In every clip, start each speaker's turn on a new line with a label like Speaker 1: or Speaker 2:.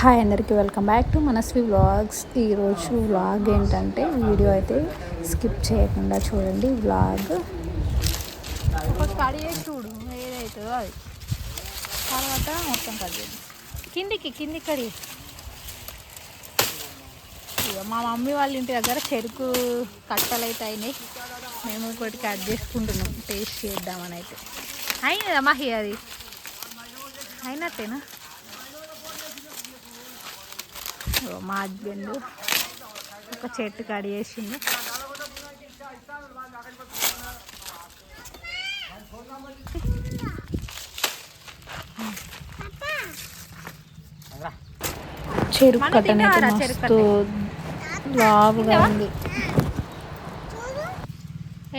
Speaker 1: Hi అందరికీ welcome back to Manasvi vlogs. ఈరోజు vlog ఏంటంటే వీడియో అయితే స్కిప్ చేయకుండా చూడండి. వ్లాగ్
Speaker 2: చూడు ఏదైతుందో అది. తర్వాత మొత్తం కడిగేది కిందికి కిందికి కడి మా మమ్మీ వాళ్ళ ఇంటి దగ్గర చెరుకు కట్టలు అయితే అయినాయి మేము ఒకటి కట్ చేసుకుంటున్నాం. టేస్ట్ చేద్దామని అయితే. అయినదా మహి అది? అయినట్టేనా? మా హస్బెండ్ ఒక చెట్టు కడి చేసింది
Speaker 1: చెరుకు
Speaker 2: చెరుకు
Speaker 1: మస్తు లావుగా ఉంది.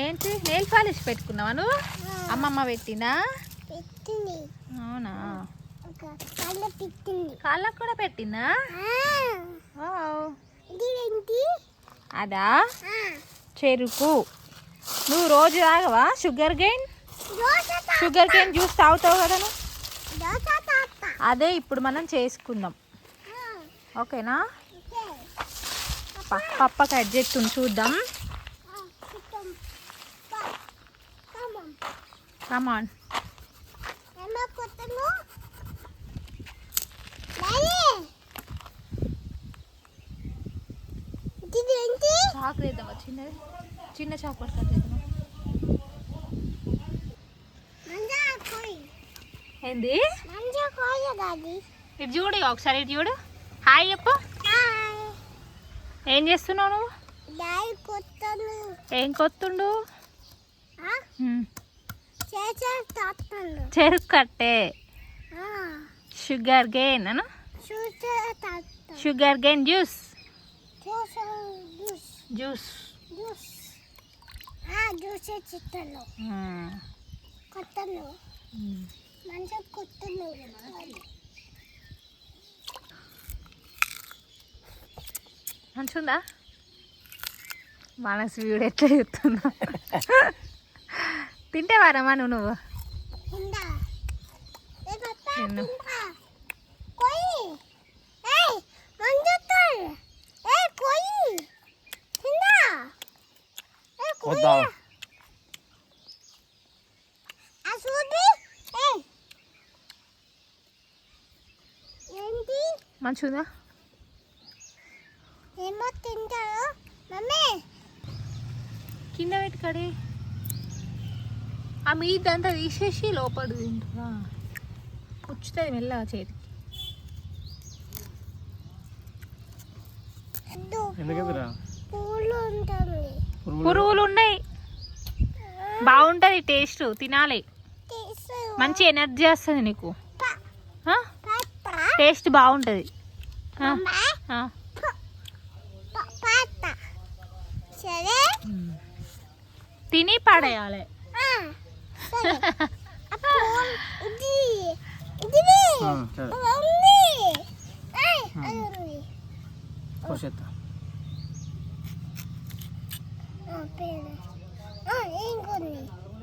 Speaker 2: ఏంటి? నెయిల్ పాలిష్ పెట్టుకున్నావా నువ్వు? అమ్మమ్మ పెట్టింది. అవునా? కాళ్ళకు కూడా పెట్టిందా? అదా? చెరుకు. నువ్వు రోజు తాగవా? షుగర్
Speaker 3: దోశ
Speaker 2: షుగర్ గెయిన్ జ్యూస్ తాగుతావు కదా నువ్వు? అదే ఇప్పుడు మనం చేసుకుందాం. ఓకేనా? పప్ప కట్ చేస్తుంది చూద్దాం. కమాన్
Speaker 3: ఏమో కొత్తను డాడీ ఇది ఏంటి
Speaker 2: చాకు చేద్దామా చిన్నది చిన్న చాకు పట్టు కట్ చేద్దామా
Speaker 3: మంజా కోయి
Speaker 2: ఏంది? ఇటు చూడు ఒకసారి ఇటు చూడు. హాయ్ చెప్పు. ఏం చేస్తున్నావు నువ్వు? ఏం కొత్తుండు? చెరుకు కట్టే. షుగర్ గెయిన్ అను sugarcane juice
Speaker 3: juice
Speaker 2: juice
Speaker 3: చిత్తలు కొత్తలు మంచిగా కొత్తలు
Speaker 2: మంచిగుందా? మనసు వీడు ఎట్లా చెప్తున్నా తింటేవారమ్మా నువ్వు? నువ్వు
Speaker 3: ఇందా ఏ పప్ప
Speaker 2: తిన్ను.
Speaker 3: తింటా కోయి ఏయ్ మంజుతాయ్ ఏ కోయి తిందా ఏ కోయి
Speaker 4: వద్దాం
Speaker 3: ఆ చూడు ఏ ఏంటి
Speaker 2: మంచిగుందా?
Speaker 3: ఏమో తింటారు. మమ్మీ!
Speaker 2: కింద పెట్టి కడి. ఆ మీదంతా తీసేసి లోపల తింటురా పుచ్చుతుంది మెల్లగా చేతికి.
Speaker 3: వద్దు,
Speaker 4: ఎందుకెదురా?
Speaker 3: పూలు ఉంటుంది.
Speaker 2: పురుగులు ఉన్నాయి. బాగుంటుంది టేస్ట్ తినాలి. మంచి ఎనర్జీ వస్తుంది నీకు. టేస్ట్ బాగుంటుంది. తిని పడేయాలి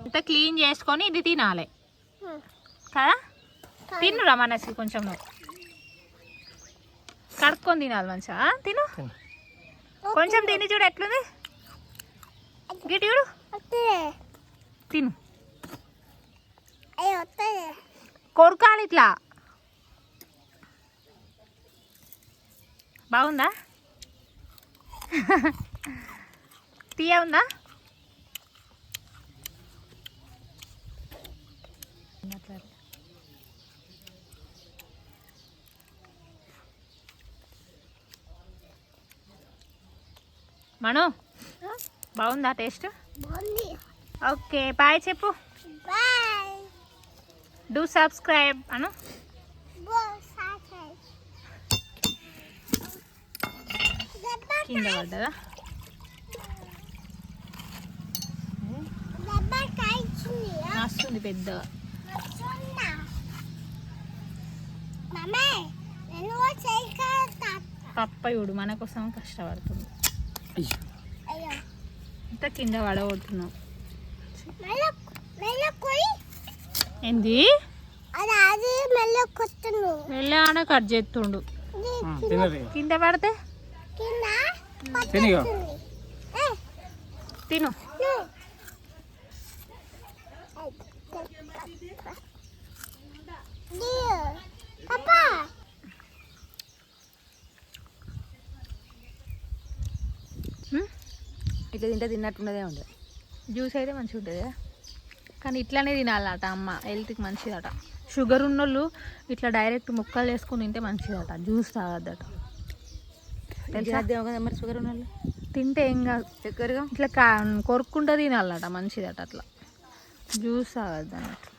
Speaker 2: అంతా క్లీన్ చేసుకొని ఇది తినాలి కదా తిన్నురా మనసి కొంచెం కడుక్కొని తినాలి మంచిగా. ఆ? తిను. కొంచెం తిని చూడు ఎట్లుంది. గిటి చూడు. తిను. కొరకాలి ఇట్లా. బాగుందా? తీయ ఉందా? మను బాగుందా టేస్ట్? ఓకే బాయ్ చెప్పు. డూ సబ్స్క్రైబ్ అను. కింద పడ్డదా? వస్తుంది? పెద్దగా
Speaker 3: తాత.
Speaker 2: పప్పయుడు మన కోసం కష్టపడుతుంది. ఇంత కింద
Speaker 3: కొయి
Speaker 2: ఏంది?
Speaker 3: మెల్ల
Speaker 2: వెళ్ళాడ కట్ చేస్తుండు. కింద పడితే? తిను.
Speaker 5: ఇట్లా తింటే తిన్నట్టున్నదే ఉండదు
Speaker 2: జ్యూస్ అయితే మంచిగా ఉంటుంది కదా? కానీ ఇట్లానే తినాలట అమ్మ. హెల్త్కి మంచిదట. షుగర్ ఉన్నోళ్ళు ఇట్లా డైరెక్ట్ ముక్కలు వేసుకుని తింటే మంచిదట. జ్యూస్ తాగద్దట. తెలుసా?
Speaker 5: అదేమో కదా మరి షుగర్ ఉన్న వాళ్ళు
Speaker 2: తింటే ఏం కాదు.
Speaker 5: చక్కెరగా?
Speaker 2: ఇట్లా కా కొరుక్కుంటూ తినాలట. మంచిదట అట్లా. జ్యూస్ తాగద్దు అన్నట్టు